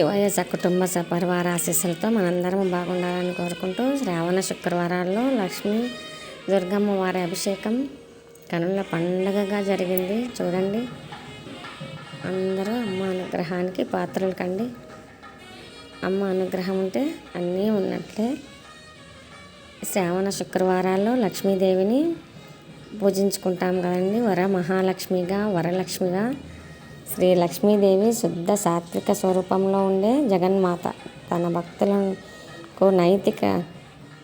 శివయ్య సకుటుంబ సపరివార ఆశీస్సులతో మనందరం బాగుండాలని కోరుకుంటూ శ్రావణ శుక్రవారాల్లో లక్ష్మి దుర్గమ్మ వారి అభిషేకం కనుల పండగగా జరిగింది. చూడండి. అందరూ అమ్మ అనుగ్రహానికి పాత్రలు కండి. అమ్మ అనుగ్రహం ఉంటే అన్నీ ఉన్నట్లే. శ్రావణ శుక్రవారాల్లో లక్ష్మీదేవిని పూజించుకుంటాం కదండి. వర మహాలక్ష్మిగా వరలక్ష్మిగా శ్రీ లక్ష్మీదేవి శుద్ధ సాత్విక స్వరూపంలో ఉండే జగన్మాత. తన భక్తులకు నైతిక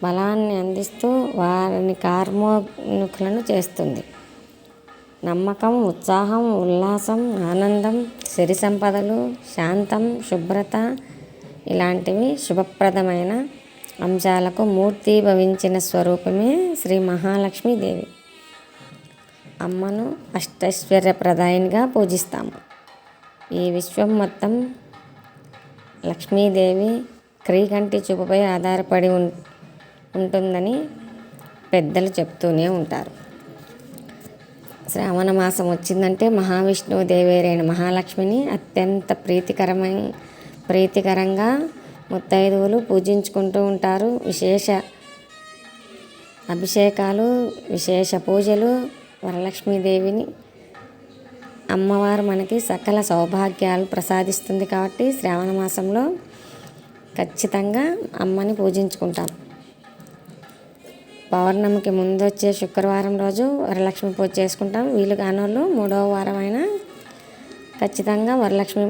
బలాన్ని అందిస్తూ వారిని కార్మోన్ముఖులను చేస్తుంది. నమ్మకం ఉత్సాహం ఉల్లాసం ఆనందం సిరి సంపదలు శాంతం శుభ్రత ఇలాంటివి శుభప్రదమైన అంశాలకు మూర్తి భవించిన స్వరూపమే శ్రీ మహాలక్ష్మీదేవి. అమ్మను అష్టైశ్వర్యప్రదాయనిగా పూజిస్తాము. ఈ విశ్వం మొత్తం లక్ష్మీదేవి క్రీకంటి చూపుపై ఆధారపడి ఉం ఉంటుందని పెద్దలు చెప్తూనే ఉంటారు. శ్రావణ మాసం వచ్చిందంటే మహావిష్ణువు దేవేరైన మహాలక్ష్మిని అత్యంత ప్రీతికరమైన ప్రీతికరంగా ముత్తైదువులు పూజించుకుంటూ ఉంటారు. విశేష అభిషేకాలు విశేష పూజలు వరలక్ష్మీదేవిని అమ్మవారు మనకి సకల సౌభాగ్యాలు ప్రసాదిస్తుంది కాబట్టి శ్రావణ మాసంలో ఖచ్చితంగా అమ్మని పూజించుకుంటాం. పౌర్ణమికి ముందు వచ్చే శుక్రవారం రోజు వరలక్ష్మి పూజ చేసుకుంటాం. వీలు కానోళ్ళు మూడవ వారం అయినా ఖచ్చితంగా వరలక్ష్మి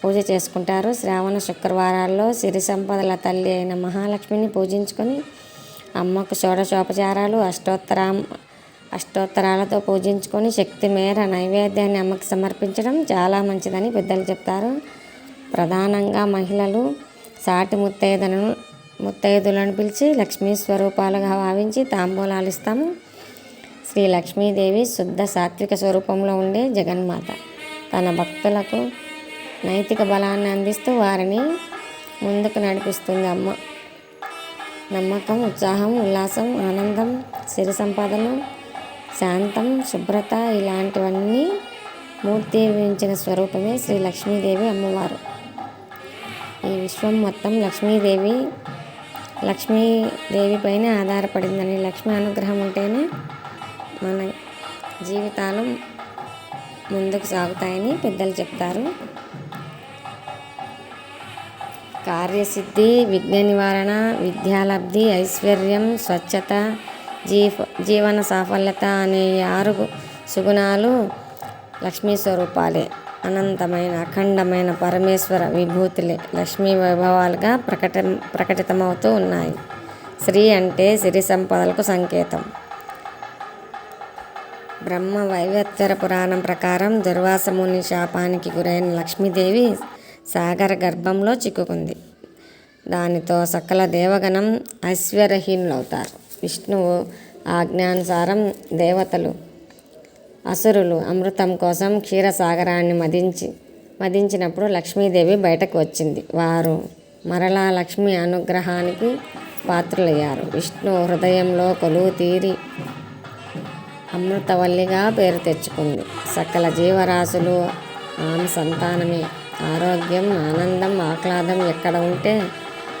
పూజ చేసుకుంటారు. శ్రావణ శుక్రవారాల్లో సిరి సంపదల తల్లి అయిన మహాలక్ష్మిని పూజించుకొని అమ్మకు షోడశోపచారాలు అష్టోత్తరం అష్టోత్తరాలతో పూజించుకొని శక్తి మేర నైవేద్యాన్ని అమ్మకి సమర్పించడం చాలా మంచిదని పెద్దలు చెప్తారు. ప్రధానంగా మహిళలు సాటి ముత్తైదులను ముత్తైదులను పిలిచి లక్ష్మీ స్వరూపాలుగా భావించి తాంబూలాలు ఇస్తాము. శ్రీ లక్ష్మీదేవి శుద్ధ సాత్విక స్వరూపంలో ఉండే జగన్మాత. తన భక్తులకు నైతిక బలాన్ని అందిస్తూ వారిని ముందుకు నడిపిస్తుంది అమ్మ. నమ్మకం ఉత్సాహం ఉల్లాసం ఆనందం సిరి సంపాదన శాంతం శుభ్రత ఇలాంటివన్నీ మూర్తీవించిన స్వరూపమే శ్రీ లక్ష్మీదేవి అమ్మవారు. ఈ విశ్వం మొత్తం లక్ష్మీదేవి లక్ష్మీదేవి పైన ఆధారపడిందని లక్ష్మీ అనుగ్రహం ఉంటేనే మన జీవితాలు ముందుకు సాగుతాయని పెద్దలు చెప్తారు. కార్యసిద్ధి విఘ్న నివారణ విద్యాలబ్ధి ఐశ్వర్యం స్వచ్ఛత జీవన సాఫల్యత అనే ఆరు సుగుణాలు లక్ష్మీ స్వరూపాలే. అనంతమైన అఖండమైన పరమేశ్వర విభూతులే లక్ష్మీ వైభవాలుగా ప్రకట ప్రకటితమవుతూ ఉన్నాయి. శ్రీ అంటే సిరి సంపదలకు సంకేతం. బ్రహ్మ వైవత్వర పురాణం ప్రకారం దుర్వాసముని శాపానికి గురైన లక్ష్మీదేవి సాగర గర్భంలో చిక్కుకుంది. దానితో సకల దేవగణం ఐశ్వర్యహీనులవుతారు. విష్ణువు ఆజ్ఞానుసారం దేవతలు అసురులు అమృతం కోసం క్షీరసాగరాన్ని మదించి మదించినప్పుడు లక్ష్మీదేవి బయటకు వచ్చింది. వారు మరలా లక్ష్మి అనుగ్రహానికి పాత్రులయ్యారు. విష్ణు హృదయంలో కొలువు తీరి అమృతవల్లిగా పేరు తెచ్చుకుంది. సకల జీవరాశులు ఆమె సంతానమే. ఆరోగ్యం ఆనందం ఆహ్లాదం ఎక్కడ ఉంటే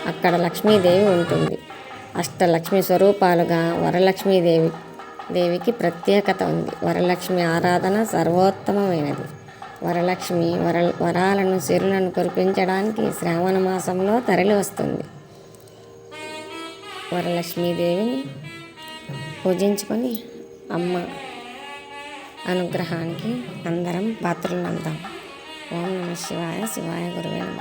అక్కడ లక్ష్మీదేవి ఉంటుంది. అష్టలక్ష్మి స్వరూపాలుగా వరలక్ష్మీదేవి దేవికి ప్రత్యేకత ఉంది. వరలక్ష్మి ఆరాధన సర్వోత్తమమైనది. వరలక్ష్మి వర వరాలను సిరులను కురిపించడానికి శ్రావణ మాసంలో తరలి వస్తుంది. వరలక్ష్మీదేవిని పూజించుకొని అమ్మ అనుగ్రహానికి అందరం పాత్రలు అందాం ఓం నమ శివాయ శివాయ గురువే నమ.